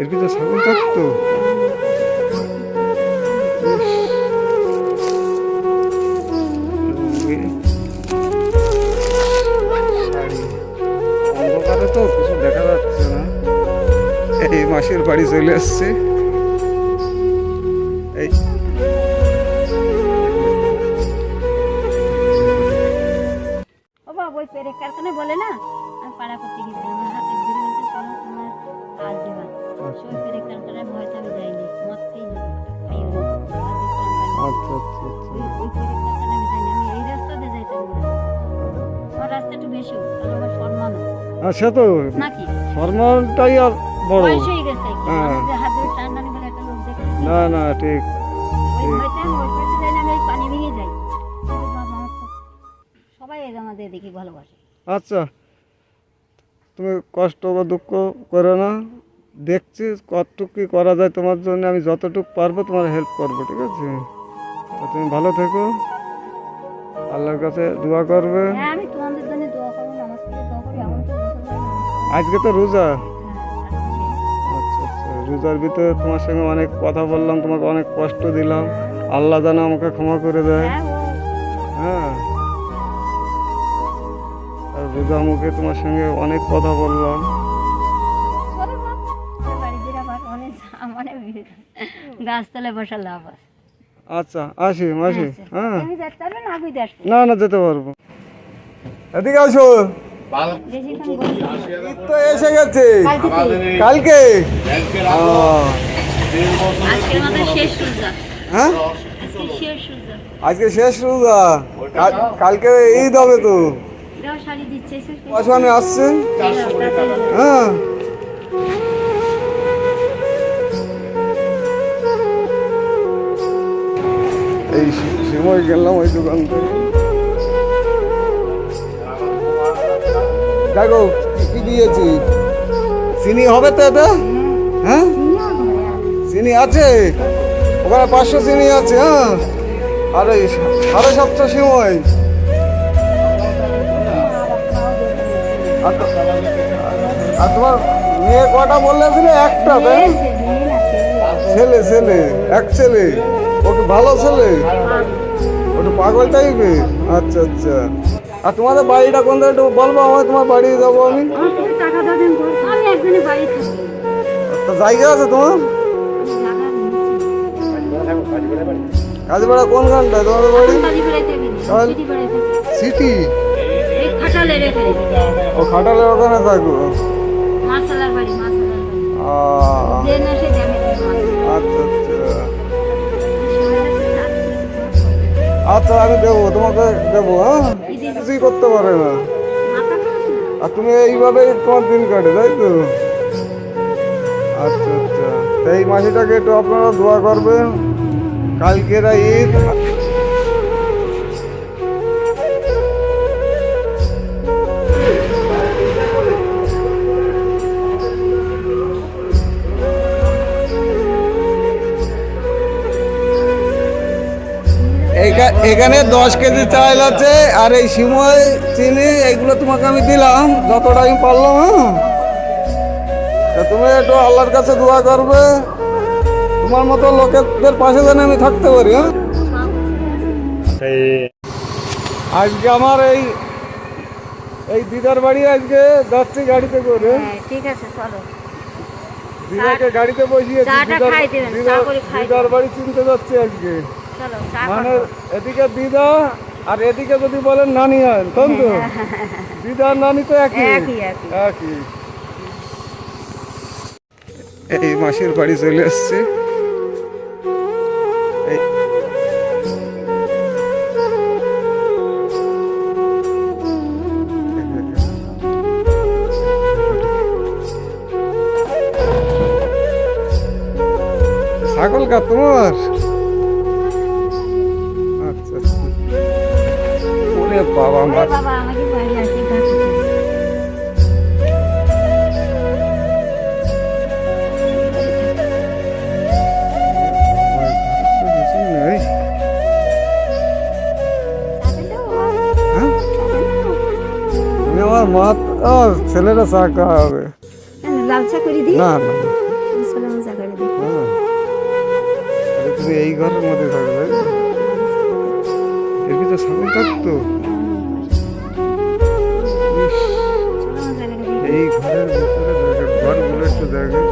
এর ভিতরে ছাগল থাকতো তো। দেখা যাচ্ছে না। এই মাসের বাড়ি চলে আসছে। এই রাস্তাতে। একটু বেশি কারণ আমার সম্মান আছে। আর সে তো নাকি? সম্মানটাই আর বড়। বয়স হয়ে গেছে হ্যাঁ। যে হাত ধরে টান টানি করে একটা লোক দেখে না না ঠিক ওই ভয়তে আমি ওই পাশে যাই না আমি পানি ভেঙে যাই। ওই বাবা, আমার খুব- সবাই আমাদের দেখি ভালোবাসে। আচ্ছা তুমি কষ্ট বা দুঃখ করো না। দেখছি কতটুকু কি করা যায় তোমার জন্য আমি যতটুকু পারব তোমার হেল্প করব ঠিক আছে? তুমি ভালো থেকো। আল্লাহর কাছে দোয়া করবে। হ্যাঁ আমি তোমাদের আজকে তো রোজা। হ্যাঁ। আচ্ছা আচ্ছা রোজার ভিতরে তোমার সঙ্গে অনেক কথা বললাম তোমাকে অনেক কষ্ট দিলাম। আল্লাহ যেন আমাকে ক্ষমা করে দেয়। হ্যাঁ হ্যাঁ। আর রোজা মুখে তোমার সঙ্গে অনেক কথা বললাম। মানে গাছতলায় বসা লাভ আছে। আচ্ছা আসি মাসি আচ্ছা। হ্যাঁ। না না না যেতে পারব। এদিকে আসো। তো এসে গেছে। কালকে? হ্যাঁ? আজকে শেষ রোজা। কালকে ঈদ হবে তো। আসমানে আসছে হ্যাঁ। এই সময় গেলাম ওই দোকান থেকে। দেখো, কি দিয়েছি? চিনি হবে তো এটা? হ্যাঁ? চিনি আছে? ওখানে পাঁচশো চিনি আছে হ্যাঁ? আর এই সাড়ে সাতটার সময় আর তোমার মেয়ে কটা বললে ছিলে? একটা, তাই ছেলে ছেলে, এক ছেলে। ওকে ভালো ছেলে? ওটা পাগল টাইপের আচ্ছা আচ্ছা। আর তোমাদের বাড়িটা কোন একটু বলব আমার তোমার বাড়ি যাব আমি। জায়গা আছে তোমার? জায়গা কোন গানটায়? তোমাদের বাড়ি। সিটি? ও খাটালে ওখানে থাকো? মাসালার বাড়ি মাসালার বাড়ি। আহ, যে না সে জানে যে মাসালার আচ্ছা আচ্ছা। আচ্ছা আমি দেবো তোমাকে দেবো হ্যাঁ? কিছুই করতে পারে না? আর তুমি এইভাবে তোমার দিন কাটে, তাই তো? আচ্ছা আচ্ছা। এই মাসিটাকে একটু আপনারা দোয়া করবেন। কালকেরা ঈদ এখানে দশ কেজি চাল আছে আর এই সিময় চিনি এইগুলো তোমাকে আমি দিলাম যতটা আমি পারলাম হ্যাঁ? তুমি একটু আল্লাহর কাছে দোয়া করবে তোমার মতো লোকেদের পাশে যেন আমি থাকতে পারি হ্যাঁ? আজকে আমার এই এই দিদার বাড়ি আজকে যাচ্ছি গাড়িতে করে। হ্যাঁ ঠিক আছে চলো। দিদাকে গাড়িতে বসিয়েছি চাটা দিদার- বাড়ি চিনতে যাচ্ছি আজকে। মানে এদিকে দিদা আর এদিকে যদি বলেন নানি হয় তখন তো দিদা আর নানি তো একই। একই, এই মাসির বাড়ি চলে এই ছাগল কা তোমার? ওরে বাবা আমার বাবা আমাকে বাড়ি হ্যাঁ? আমি আমার মা ও ছেলেরা চা খাওয়া হবে লাল চা করে দিই? না না হ্যাঁ। তুমি এই ঘরের মধ্যে থাকো তাই তো? এর ভিতরে ছাগল থাকতো? এই ঘরের ভিতরে ঘরগুলো একটু দেখে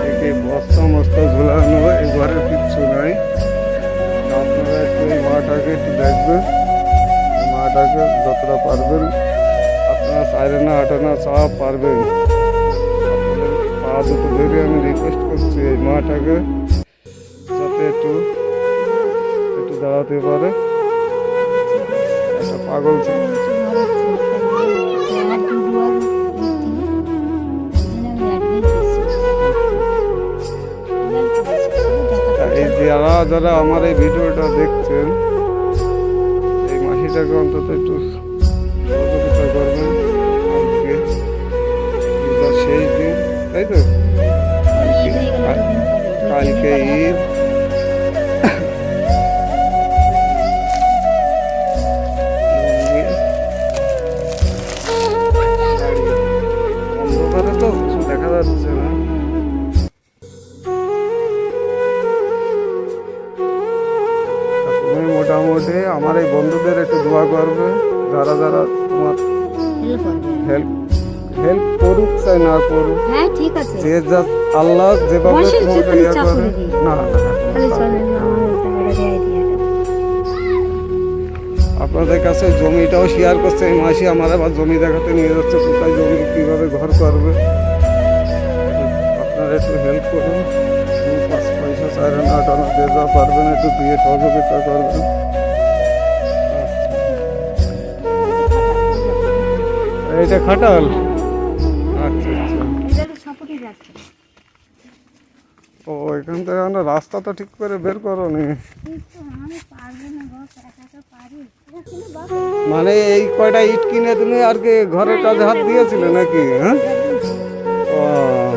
এদিকে বস্তা মস্তা ঝোলানো, এই ঘরের কিচ্ছু নাই। আপনারা একটু এই একটু দেখবেন। মাটাকে যতটা পারবেন। আপনারা চাইলে না আটে চা পারবেন। আমি রিকোয়েস্ট করছি এই মাটাকে যাতে একটু একটু দাঁড়াতে পারে। একটা পাগল যারা যারা আমার এই ভিডিওটা দেখছেন, এই মাসিটাকে অন্তত একটু সহযোগিতা করবেন। আজকে শেষ দিন, তাই তো? কালকে ঈদ। দেখা যাচ্ছে না। তুমি মোটামুটি আমার এই বন্ধুদের একটু দোয়া করবে যারা যারা তোমার হেল্প হেল্প করুক চাই না করুক হ্যাঁ ঠিক আছে। যে যা আল্লাহ যেভাবে তোমাকে ইয়ে করে। না না আপনাদের কাছে জমিটাও শেয়ার করছে এই মাসি আমার আবার জমি দেখাতে নিয়ে যাচ্ছে কোথায় জমি কীভাবে ঘর করবে? হেল্প করুন। পাঁচ পয়সা চার আনা আট আনা যে যা পারবেন, একটু দিয়ে সহযোগিতা করবেন। খাটাল। আচ্ছা আচ্ছা। ও, এখান থেকে আমরা রাস্তা তো ঠিক করে বের করো নি মানে এই কয়টা ইট কিনে তুমি আর কি ঘরের কাজে হাত দিয়েছিলে নাকি হ্যাঁ? ও।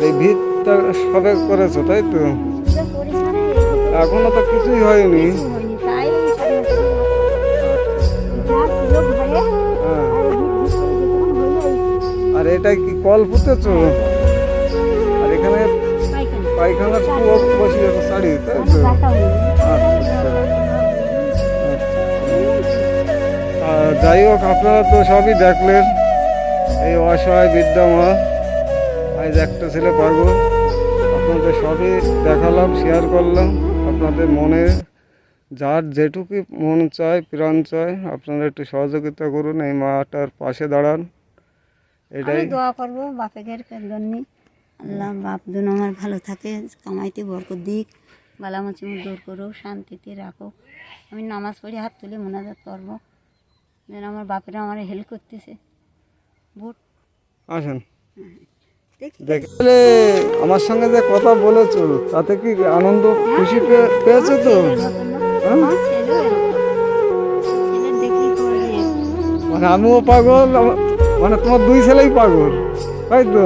আর এই ভিতটা সবে করেছ, তাই তো এখনও তো কিছুই হয়নি হ্যাঁ। আর এটা কি কল ফুটেছো আর এখানে পায়খানা। পায়খানার কুয়ো বসিয়েছো শাড়ি, তাই তো। আচ্ছা। আর যাই হোক, আপনারা তো সবই দেখলেন, এই অসহায় বৃদ্ধা মা আজ একটা ছেলে পাগল আপনাদের সবই দেখালাম শেয়ার করলাম। আপনাদের মনে যার যেটুকু মন চায় প্রাণ চায় আপনারা একটু সহযোগিতা করুন এই মাটার পাশে দাঁড়ান। এটাই। দোয়া করব বাপের জন্য আল্লাহ বাপ দুন আমার ভালো থাকে কামাইতে বরকত দিক বালামাচি দূর করো শান্তিতে রাখো আমি নামাজ পড়ে হাত তুলে মোনাজাত করব। যেন আমার বাপেরা আমার হেল্প করতেছে। ভোট। আসেন। দেখি দেখলে আমার সঙ্গে যে কথা বলেছ তাতে কি আনন্দ খুশি পেয়েছ তো? করে মানে আমিও পাগল মানে তোমার দুই ছেলেই পাগল। তাই তো?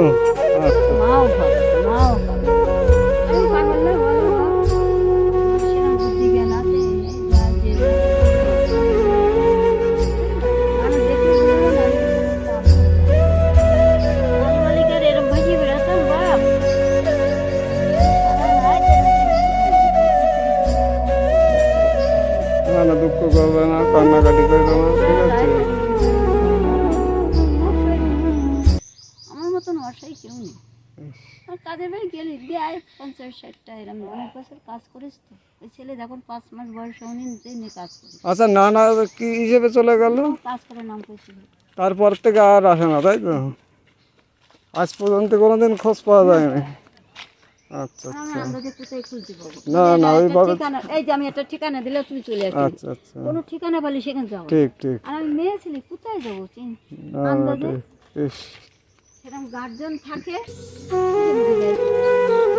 বছর কাজ করিস তো। ওই ছেলে যখন পাঁচ মাস বয়স হয়নি নিজেই নিয়ে কাজ করি। আচ্ছা না না কি হিসেবে চলে গেল? কাজ করে নাম করেছিল। তারপর থেকে আর আসে না তাই তো? আজ পর্যন্ত কোনোদিন খোঁজ পাওয়া যায়নি। আচ্ছা আচ্ছা। না, না, ওইভাবে- ঠিকানা এই যে আমি একটা ঠিকানা দিলে তুমি চলে আসবে। আচ্ছা আচ্ছা। কোনো ঠিকানা বলি সেখানে ঠিক ঠিক। আর আমি মেয়ে ছেলে কোথায় যাব চিন? আন্দাজে? সেরকম গার্জেন থাকে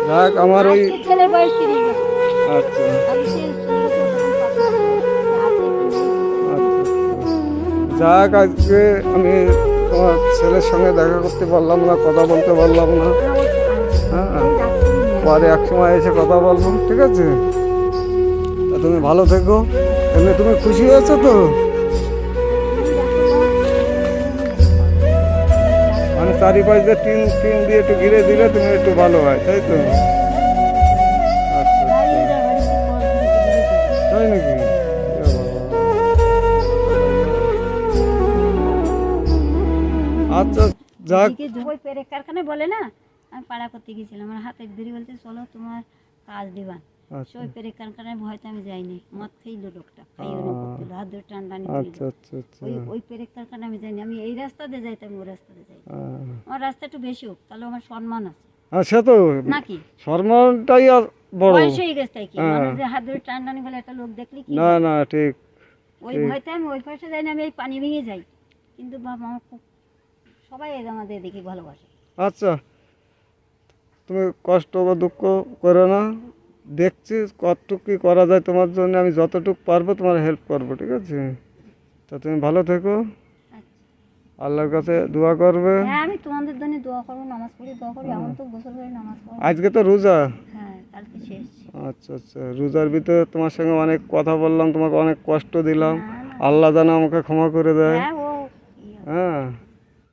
যাক আমার ওই আজকে ছেলের বয়স তিরিশ বছর। আচ্ছা? আচ্ছা যাক আজকে আমি তোমার ছেলের সঙ্গে দেখা করতে পারলাম না কথা বলতে পারলাম না। হ্যাঁ পরে এক সময় এসে কথা বলব ঠিক আছে? তুমি ভালো থেকো এমনি তুমি খুশি হয়েছো তো? মানে চারিপাশ দিয়ে টিন টিন দিয়ে একটু ঘিরে দিলে তুমি একটু ভালো হয়, তাই তো? আচ্ছা আচ্ছা ওই পেরেক কারখানায় বলে না, আমি পাড়া করতে গেছিলাম আমার হাতের ধরে বলতে চলো তোমার কাজ দিবা। ওই ভয়তে আমি যাইনি। মদ খেয়েছিল লোকটা খাইও করছিল হাত ধরে টান টানি ওই ওই পেরেক কারখানায় আমি যাইনি। আমি এই রাস্তাতে যাইতাম ওই রাস্তাতে যাই আমার রাস্তা একটু বেশি হোক তাহলে আমার সম্মান আছে। তো নাকি? সম্মানটাই আর বড়। বয়স হয়ে গেছে তাই কি। মানুষ হাত ধরে টান টানি বলে একটা লোক দেখলি কি না না ঠিক ওই ভয়তে আমি ওই পাশে যাই না আমি এই পানি ভেঙে যাই। কিন্তু বাবা আমার খুব সবাই আমাদের দেখি ভালোবাসে। আচ্ছা তুমি কষ্ট বা দুঃখ করো না। দেখছি কতটুকু কি করা যায় তোমার জন্য আমি যতটুকু পারব তোমার হেল্প করব ঠিক আছে? তা তুমি ভালো থেকো। আচ্ছা। আল্লাহর কাছে দোয়া করবে। হ্যাঁ আমি তোমাদের জন্য দোয়া করব নামাজ পড়ি দোয়া করি। এমন তো গোসল করে নামাজ পড়ো। আজকে তো রোজা। হ্যাঁ কালকে শেষ। আচ্ছা আচ্ছা। রোজার ভিতরে তোমার সঙ্গে অনেক কথা বললাম তোমাকে অনেক কষ্ট দিলাম। না। আল্লাহ যেন আমাকে ক্ষমা করে দেয়। হ্যাঁ ও হ্যাঁ।